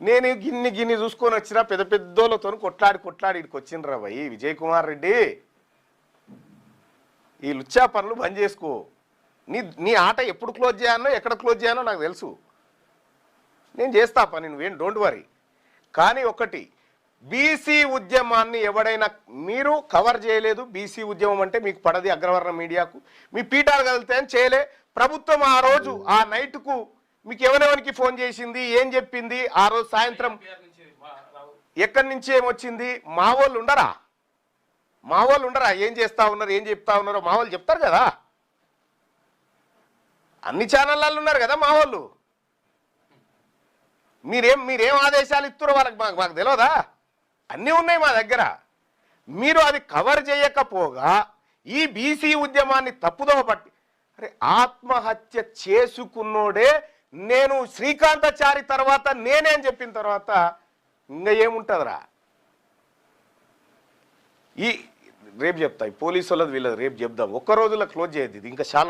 నేను గిన్ని గిన్ని చూసుకొని వచ్చిన పెద్ద పెద్దోళ్ళతో కొట్లాడి కొట్లాడి ఇక్కడికి వచ్చిండ్రా భయ్ విజయ్ కుమార్ రెడ్డి ఈ లుచ్చా పనులు బంద్ చేసుకో. నీ నీ ఆట ఎప్పుడు క్లోజ్ చేయాలో ఎక్కడ క్లోజ్ చేయాలో నాకు తెలుసు. నేను చేస్తా పని నువ్వేం డోంట్ వరీ. కానీ ఒకటి బీసీ ఉద్యమాన్ని ఎవడైనా మీరు కవర్ చేయలేదు. బీసీ ఉద్యమం అంటే మీకు పడది అగ్రవర్ణ మీడియాకు. మీ పీఠాలు కదులుతాయని చేయలే. ప్రభుత్వం ఆ రోజు ఆ నైట్కు మీకు ఎవరెవరికి ఫోన్ చేసింది? ఏం చెప్పింది? ఆ రోజు సాయంత్రం ఎక్కడి నుంచి ఏమొచ్చింది? మా వాళ్ళు ఉండరా? మా వాళ్ళు ఉండరా? ఏం చేస్తా ఉన్నారు? ఏం చెప్తా ఉన్నారో మా వాళ్ళు చెప్తారు కదా. అన్ని ఛానళ్ళల్లో ఉన్నారు కదా మా వాళ్ళు. మీరేం మీరేం ఆదేశాలు ఇస్తారో వాళ్ళకి మాకు మాకు తెలియదా అన్నీ ఉన్నాయి మా దగ్గర. మీరు అది కవర్ చేయకపోగా ఈ బీసీ ఉద్యమాన్ని తప్పుదోవ పట్టి అరే ఆత్మహత్య చేసుకున్నోడే నేను శ్రీకాంతాచారి తర్వాత నేనేం చెప్పిన తర్వాత ఇంకా ఏముంటుందిరా? ఈ రేపు చెప్తా పోలీసు వాళ్ళది వీళ్ళది రేపు చెప్దాం. ఒక్క రోజులో క్లోజ్ చేయద్దు ఇది. ఇంకా చాలా